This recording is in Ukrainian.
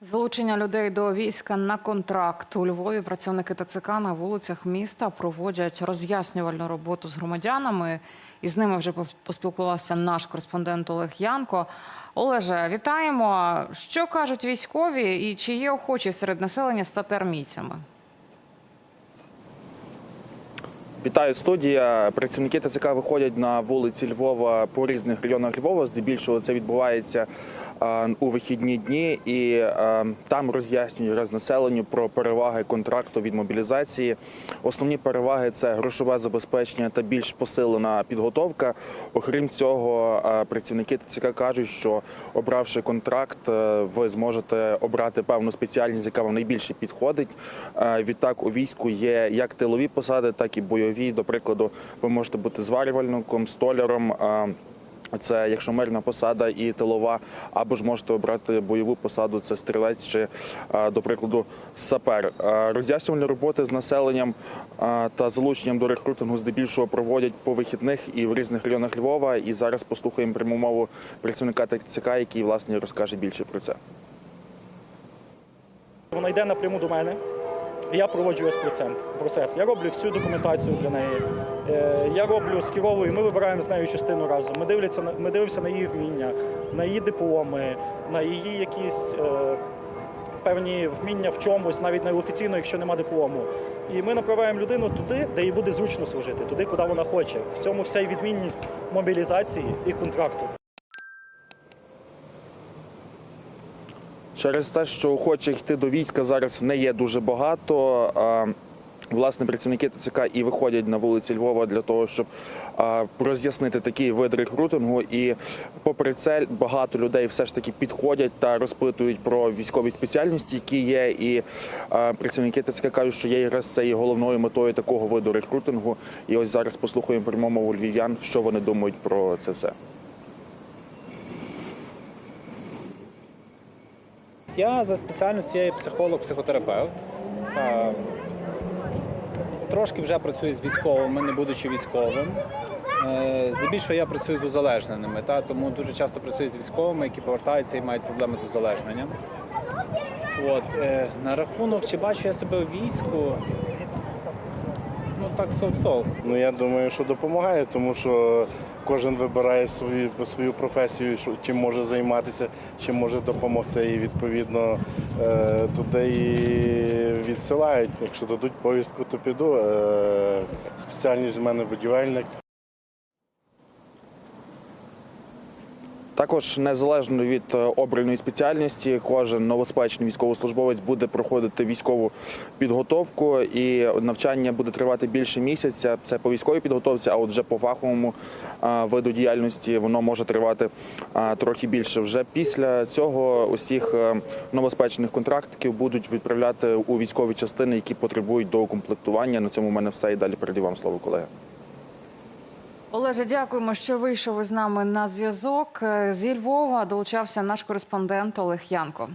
Залучення людей до війська на контракт у Львові працівники ТЦК на вулицях міста проводять роз'яснювальну роботу з громадянами. І з ними вже поспілкувався наш кореспондент Олег Янко. Олеже, вітаємо. Що кажуть військові і чи є охочі серед населення стати армійцями? Вітаю студія. Працівники ТЦК виходять на вулиці Львова по різних районах Львова. Здебільшого це відбувається у вихідні дні, і е, там роз'яснюють рознаселенню про переваги контракту від мобілізації. Основні переваги це грошове забезпечення та більш посилена підготовка. Окрім цього, е, працівники ТЦК кажуть, що обравши контракт, е, ви зможете обрати певну спеціальність, яка вам найбільше підходить. Е, Відтак у війську є як тилові посади, так і бойові. До прикладу, ви можете бути зварювальником, столяром. Це якщо мирна посада і тилова, або ж можете обрати бойову посаду, це стрілець чи, е, до прикладу, сапер. Е, Роз'яснювальні роботи з населенням е, та залученням до рекрутингу здебільшого проводять по вихідних і в різних районах Львова. І зараз послухаємо пряму мову працівника ТЦК, який власне розкаже більше про це. Вона йде напряму до мене. Я проводжу весь процес. Я роблю всю документацію для неї. Е, Я роблю скеровую, ми вибираємо з нею частину разом. Ми дивимося на ми дивимося на її вміння, на її дипломи, на її якісь е, певні вміння в чомусь, навіть неофіційно, якщо нема диплому. І ми направляємо людину туди, де їй буде зручно служити, туди, куди вона хоче. В цьому вся й відмінність мобілізації і контракту. Через те, що охочих йти до війська зараз не є дуже багато. Власне, працівники ТЦК і виходять на вулиці Львова для того, щоб а, роз'яснити такий вид рекрутингу. І попри це, багато людей все ж таки підходять та розпитують про військові спеціальності, які є. І а, працівники ТЦК кажуть, що є якраз це і головною метою такого виду рекрутингу. І ось зараз послухаємо пряму мову львів'ян, що вони думають про це все. Я за спеціальністю я є психолог-психотерапевт. Трошки вже працюю з військовими, не будучи військовим. Е, Здебільшого я працюю з узалежненими, та, тому дуже часто працюю з військовими, які повертаються і мають проблеми з узалежненням. От, е, на рахунок, чи бачу я себе у війську, ну так сов-сов. Ну я думаю, що допомагає, тому що кожен вибирає свою свою професію, що- чим може займатися, чим може допомогти. І відповідно е, туди і відсилають. Якщо дадуть повістку, то піду. Е, Спеціальність в мене будівельник. Також незалежно від е, обраної спеціальності, кожен новоспечений військовослужбовець буде проходити військову підготовку, і навчання буде тривати більше місяця. Це по військовій підготовці, а от вже по фаховому е, виду діяльності воно може тривати е, трохи більше. Вже після цього усіх новоспечених контрактиків будуть відправляти у військові частини, які потребують доукомплектування. На цьому в мене все і далі передаю вам слово, колеги. Олеже, дякуємо, що вийшов із нами на зв'язок. Зі Львова долучався наш кореспондент Олег Янко.